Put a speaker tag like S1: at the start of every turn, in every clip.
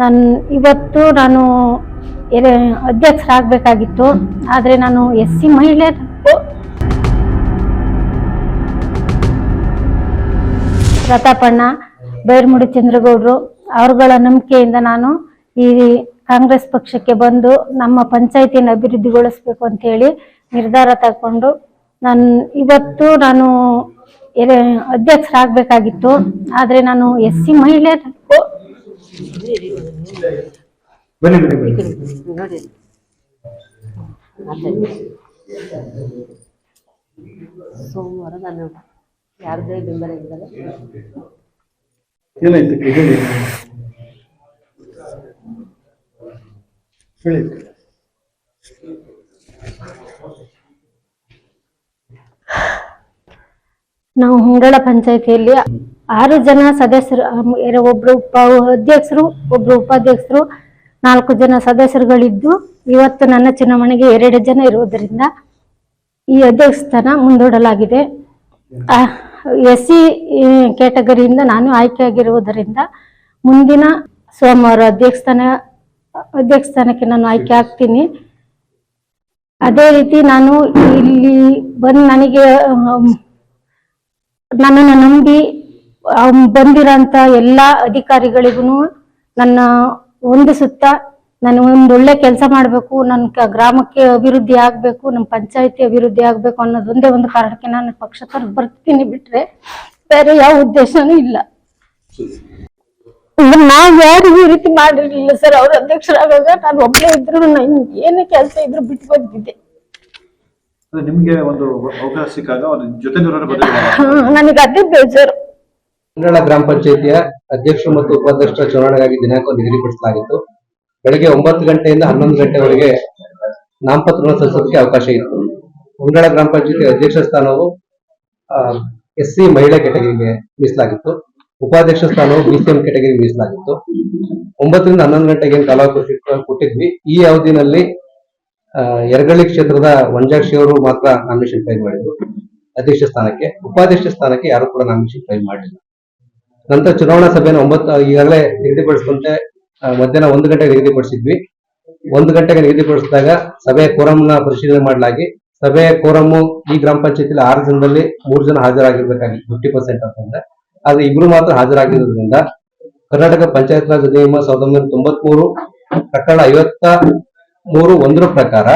S1: ನಾನು ಇವತ್ತು ನಾನು ಅಧ್ಯಕ್ಷರಾಗಬೇಕಾಗಿತ್ತು. ಆದರೆ ನಾನು ಎಸ್ ಸಿ ಮಹಿಳೆ ಪ್ರತಾಪಣ್ಣ, ಬೈರ್ಮುಡಿ ಚಂದ್ರಗೌಡರು, ಅವರುಗಳ ನಂಬಿಕೆಯಿಂದ ನಾನು ಈ ಕಾಂಗ್ರೆಸ್ ಪಕ್ಷಕ್ಕೆ ಬಂದು ನಮ್ಮ ಪಂಚಾಯತಿಯನ್ನು ಅಭಿವೃದ್ಧಿಗೊಳಿಸ್ಬೇಕು ಅಂತ ಹೇಳಿ ನಿರ್ಧಾರ ತಗೊಂಡು ನಾನು ಇವತ್ತು ನಾನು ಅಧ್ಯಕ್ಷರಾಗಬೇಕಾಗಿತ್ತು. ಆದರೆ ನಾನು ಎಸ್ ಸಿ ಮಹಿಳೆ
S2: ಬನ್ನಿ ಬನ್ನಿ ಬನ್ನಿ.
S3: ಸೋಮವಾರ ನಾನು ಯಾರದೇ ಬೆಂಬಲ ಇದ್ದಾರೆ
S1: ನಾವು ಹುಂಡಳ ಪಂಚಾಯತಿಯಲ್ಲಿ ಆರು ಜನ ಸದಸ್ಯರು ಒಬ್ರು ಉಪ, ಅಧ್ಯಕ್ಷರು, ಒಬ್ರು ಉಪಾಧ್ಯಕ್ಷರು, ನಾಲ್ಕು ಜನ ಸದಸ್ಯರುಗಳಿದ್ದು, ಇವತ್ತು ನನ್ನ ಚುನಾವಣೆಗೆ ಎರಡು ಜನ ಇರುವುದರಿಂದ ಈ ಅಧ್ಯಕ್ಷ ಸ್ಥಾನ ಮುಂದೂಡಲಾಗಿದೆ ಎಸ್ ಸಿ ಕ್ಯಾಟಗರಿಯಿಂದ ನಾನು ಆಯ್ಕೆಯಾಗಿರುವುದರಿಂದ ಮುಂದಿನ ಸೋಮವಾರ ಅಧ್ಯಕ್ಷ ಸ್ಥಾನ ಅಧ್ಯಕ್ಷ ಸ್ಥಾನಕ್ಕೆ ನಾನು ಆಯ್ಕೆ ಆಗ್ತೀನಿ. ಅದೇ ರೀತಿ ನಾನು ಇಲ್ಲಿ ಬಂದು ನನಗೆ ನನ್ನನ್ನು ನಂಬಿ ಅಮ್, ಎಲ್ಲಾ ಅಧಿಕಾರಿಗಳಿಗೂ ನನ್ನ ಹೊಂದಿಸುತ್ತಾ ನಾನು ಒಂದು ಒಳ್ಳೆ ಕೆಲಸ ಮಾಡಬೇಕು ನನ್ನ ಗ್ರಾಮಕ್ಕೆ ಅಭಿವೃದ್ಧಿ ಆಗಬೇಕು ನಮ್ಮ ಪಂಚಾಯತಿ ಅಭಿವೃದ್ಧಿ ಆಗಬೇಕು ಅನ್ನೋದೊಂದೇ ಒಂದು ಕಾರಣಕ್ಕೆ ನಾನು ಪಕ್ಷ ತರ ಬರ್ತೀನಿ ಬಿಟ್ರೆ ಬೇರೆ ಯಾವ ಉದ್ದೇಶನೂ ಇಲ್ಲ. ನಾವು ಯಾರು ಈ ರೀತಿ ಮಾಡಿರ್ಲಿಲ್ಲ ಸರ್ ಅವ್ರ ಅಧ್ಯಕ್ಷರಾಗ ನಾನು ಒಬ್ಬಳೇ ಇದ್ರು ನಾನು ಏನೇ ಕೆಲಸ ಇದ್ರು ಬಿಟ್ಟು ಬಂದಿದ್ದೆ
S2: ನಿಮ್ಗೆ ಒಂದು ಅವಕಾಶ ಸಿಕ್ಕಾಗ
S1: ನನಗೆ ಅದೇ ಬೇಜಾರು.
S4: ಮಂಡಳ ಗ್ರಾಮ ಪಂಚಾಯತಿಯ ಅಧ್ಯಕ್ಷರು ಮತ್ತು ಉಪಾಧ್ಯಕ್ಷರ ಚುನಾವಣೆಗಾಗಿ ದಿನಾಂಕ ನಿಗದಿಪಡಿಸಲಾಗಿತ್ತು. ಬೆಳಗ್ಗೆ ಒಂಬತ್ತು ಗಂಟೆಯಿಂದ ಹನ್ನೊಂದು ಗಂಟೆವರೆಗೆ ನಾಮಪತ್ರವನ್ನು ಸಲ್ಲಿಸೋದಕ್ಕೆ ಅವಕಾಶ ಇತ್ತು. ಮುಂಗಡ ಗ್ರಾಮ ಪಂಚಾಯತಿ ಅಧ್ಯಕ್ಷ ಸ್ಥಾನವು ಎಸ್ ಸಿ ಮಹಿಳಾ ಕೆಟಗರಿಗೆ ಮೀಸಲಾಗಿತ್ತು. ಉಪಾಧ್ಯಕ್ಷ ಸ್ಥಾನವು ಬಿಸಿಎಂ ಕೆಟಗರಿಗೆ ಮೀಸಲಾಗಿತ್ತು. ಒಂಬತ್ತರಿಂದ ಹನ್ನೊಂದು ಗಂಟೆಗೆ ಏನು ಕೊಟ್ಟಿದ್ವಿ. ಈ ಅವಧಿನಲ್ಲಿ ಯರಗಳ್ಳಿ ಕ್ಷೇತ್ರದ ವಂಜಾಕ್ಷಿ ಅವರು ಮಾತ್ರ ನಾಮಿನೇಷನ್ ಫೈಲ್ ಮಾಡಿದ್ರು ಅಧ್ಯಕ್ಷ ಸ್ಥಾನಕ್ಕೆ. ಉಪಾಧ್ಯಕ್ಷ ಸ್ಥಾನಕ್ಕೆ ಯಾರು ಕೂಡ ನಾಮಿನೇಷನ್ ಫೈಲ್ ಮಾಡಲಿಲ್ಲ ನಂತರ ಚುನಾವಣಾ ಸಭೆಯನ್ನು ಒಂಬತ್ತು, ಈಗಾಗಲೇ ನಿಗದಿಪಡಿಸುವಂತೆ ಮಧ್ಯಾಹ್ನ ಒಂದು ಗಂಟೆಗೆ ನಿಗದಿಪಡಿಸಿದ್ವಿ. ಒಂದು ಗಂಟೆಗೆ ನಿಗದಿಪಡಿಸಿದಾಗ ಸಭೆಯ ಕೋರಂನ ಪರಿಶೀಲನೆ ಮಾಡಲಾಗಿ ಸಭೆಯ ಕೋರಂ ಈ ಗ್ರಾಮ ಪಂಚಾಯತಿಲಿ ಆರು ಜನದಲ್ಲಿ ಮೂರು ಜನ ಹಾಜರಾಗಿರ್ಬೇಕಾಗಿ ಫಿಫ್ಟಿ ಪರ್ಸೆಂಟ್ ಅಂತಂದ್ರೆ ಆದ್ರೆ ಇಬ್ರು ಮಾತ್ರ ಹಾಜರಾಗಿರೋದ್ರಿಂದ, ಕರ್ನಾಟಕ ಪಂಚಾಯತ್ ರಾಜ್ ನಿಯಮ ಸಾವಿರದ ಒಂಬೈನೂರ ತೊಂಬತ್ಮೂರು ಪ್ರಕರಣ ಐವತ್ತ ಮೂರು ಒಂದರ ಪ್ರಕಾರ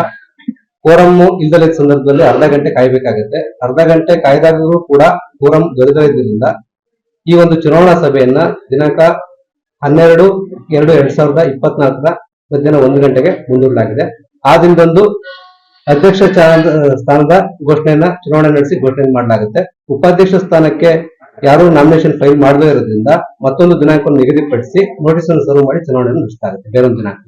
S4: ಕೋರಂ ಇಲ್ದಲೇ ಸಂದರ್ಭದಲ್ಲಿ ಅರ್ಧ ಗಂಟೆ ಕಾಯಬೇಕಾಗುತ್ತೆ. ಅರ್ಧ ಗಂಟೆ ಕಾಯ್ದಾಗಲೂ ಕೂಡ ಕೋರಂ ದೊರೆತದ್ದರಿಂದ ಈ ಒಂದು ಚುನಾವಣಾ ಸಭೆಯನ್ನ ದಿನಾಂಕ ಹನ್ನೆರಡು, ಎರಡು, ಎರಡ್ ಸಾವಿರದ ಇಪ್ಪತ್ನಾಲ್ಕರ ಮಧ್ಯಾಹ್ನ ಒಂದು ಗಂಟೆಗೆ ಮುಂದೂಡಲಾಗಿದೆ. ಆ ದಿನದಂದು ಅಧ್ಯಕ್ಷ ಸ್ಥಾನದ ಘೋಷಣೆಯನ್ನ ಚುನಾವಣೆ ನಡೆಸಿ ಘೋಷಣೆ ಮಾಡಲಾಗುತ್ತೆ. ಉಪಾಧ್ಯಕ್ಷ ಸ್ಥಾನಕ್ಕೆ ಯಾರು ನಾಮಿನೇಷನ್ ಫೈಲ್ ಮಾಡದೇ ಇರೋದ್ರಿಂದ ಮತ್ತೊಂದು ದಿನಾಂಕವನ್ನು ನಿಗದಿಪಡಿಸಿ ನೋಟಿಸ್ ಅನ್ನು ಸರ್ವ್ ಮಾಡಿ ಚುನಾವಣೆಯನ್ನು ನಡೆಸಲಾಗುತ್ತೆ ಬೇರೊಂದು ದಿನಾಂಕ.